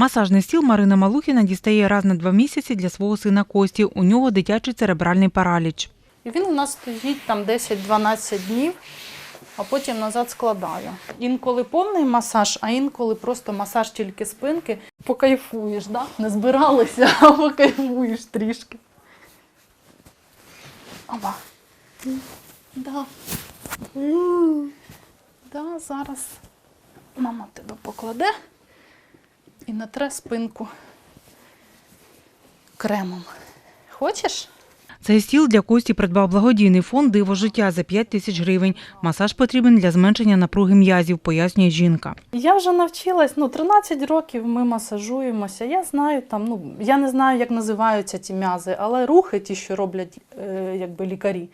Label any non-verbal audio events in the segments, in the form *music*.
Масажний стіл Марина Малухіна дістає раз на два місяці для свого сина Кості. У нього дитячий церебральний параліч. Він у нас стоїть там 10-12 днів, а потім назад складаю. Інколи повний масаж, а інколи просто масаж тільки спинки. Покайфуєш, да? не збиралися, *laughs* а покайфуєш трішки. Оба. Да. Да, зараз мама тебе покладе і натре спинку кремом. Хочеш? Цей стіл для Кості придбав благодійний фонд Диво життя за 5 тисяч гривень. Масаж потрібен для зменшення напруги м'язів, пояснює жінка. Я вже навчилась, ну 13 років ми масажуємося. Я знаю там, ну я не знаю, як називаються ті м'язи, але рухи, ті, що роблять е, якби лікарі,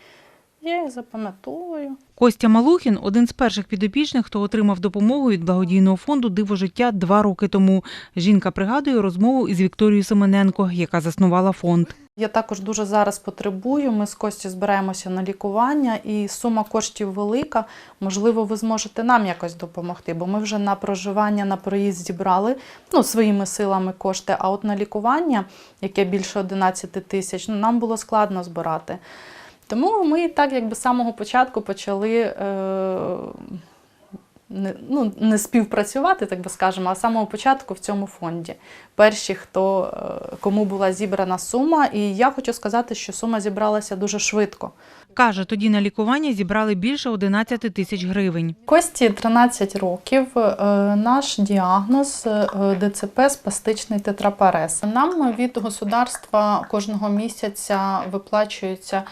я їх запам'ятовую. Костя Малухін один з перших підопічних, хто отримав допомогу від благодійного фонду Диво життя два роки тому. Жінка пригадує розмову із Вікторією Семененко, яка заснувала фонд. Я також дуже зараз потребую. Ми з Костю збираємося на лікування, і сума коштів велика. Можливо, ви зможете нам якось допомогти, бо ми вже на проживання, на проїзд зібрали ну, своїми силами кошти. А от на лікування, яке більше 11 тисяч, ну, нам було складно збирати. Тому ми так якби з самого початку почали е, не, ну, не співпрацювати, так би скажемо, а з самого початку в цьому фонді. Перші, хто, е, кому була зібрана сума, і я хочу сказати, що сума зібралася дуже швидко. Каже, тоді на лікування зібрали більше 11 тисяч гривень. Кості 13 років. е, Наш діагноз е, ДЦП спастичний тетрапарез. Нам від государства кожного місяця виплачується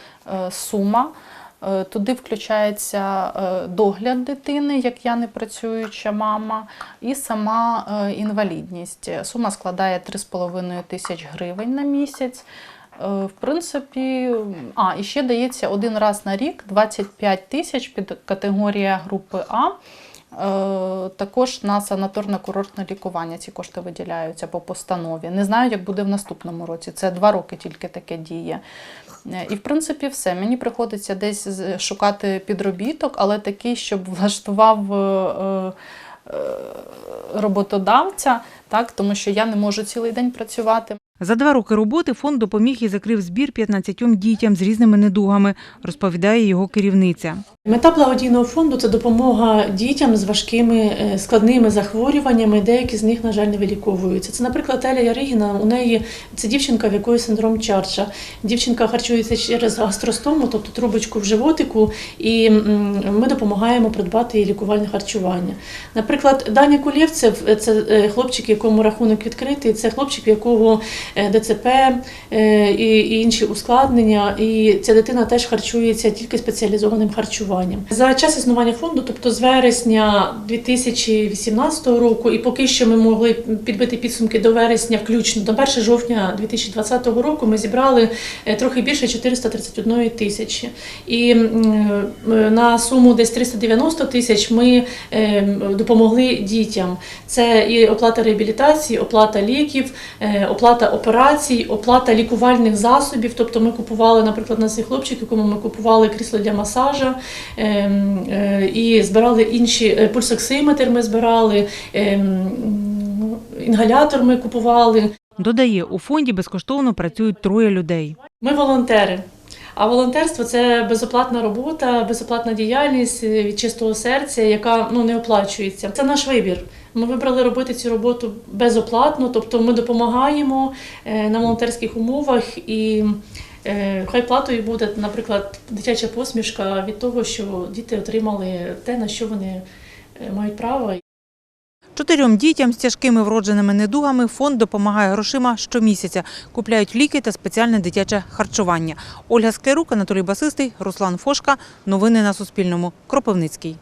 сума. Е, Туди включається е, догляд дитини, як я не працююча мама, і сама е, інвалідність. Сума складає 3,5 тисяч гривень на місяць. В принципі, а, і ще дається один раз на рік 25 тисяч під категорія групи А. Е, Також на санаторно-курортне лікування ці кошти виділяються по постанові. Не знаю, як буде в наступному році. Це два роки тільки таке діє. Е, І в принципі все. Мені приходиться десь шукати підробіток, але такий, щоб *laughs* влаштував е, роботодавця, так, тому що я не можу цілий день працювати. За два роки роботи фонд допоміг і закрив збір 15 дітям з різними недугами, розповідає його керівниця. Мета благодійного фонду це допомога дітям з важкими е, складними захворюваннями. Деякі з них, на жаль, не виліковуються. Це, наприклад, Еля Яригіна. У неї це дівчинка, в якої синдром Чарча. Дівчинка харчується через гастростому, тобто трубочку в животику, і ми допомагаємо придбати їй лікувальне харчування. Наприклад, Даня Кулєвцев – це е, хлопчик, якому рахунок відкритий. Це хлопчик, якого е, ДЦП е, і інші ускладнення. І ця дитина теж харчується тільки спеціалізованим харчуванням. За час існування фонду, тобто з вересня 2018 року, і поки що ми могли підбити підсумки до вересня, включно до 1 жовтня 2020 року, ми зібрали е, трохи більше 431 тисячі. І е, на суму десь 390 тисяч ми е, допомогли дітям. Це і оплата реабілітації, оплата ліків, е, оплата операцій, оплата лікувальних засобів. Тобто ми купували, наприклад, на цей хлопчик, якому ми купували крісло для масажа е, е, і збирали інші е, пульсоксиметр. Ми збирали, е, м, інгалятор ми купували. Додає, у фонді безкоштовно працюють троє людей. Ми волонтери. А волонтерство це безоплатна робота, безоплатна діяльність е, від чистого серця, яка ну не оплачується. Це наш вибір. Ми вибрали робити цю роботу безоплатно, тобто ми допомагаємо е, на волонтерських умовах і. е, Хай платою буде, наприклад, дитяча посмішка від того, що діти отримали те, на що вони мають право. Чотирьом дітям з тяжкими вродженими недугами фонд допомагає грошима щомісяця. Купляють ліки та спеціальне дитяче харчування. Ольга Склерук, Анатолій Басистий, Руслан Фошка. Новини на Суспільному. Кропивницький.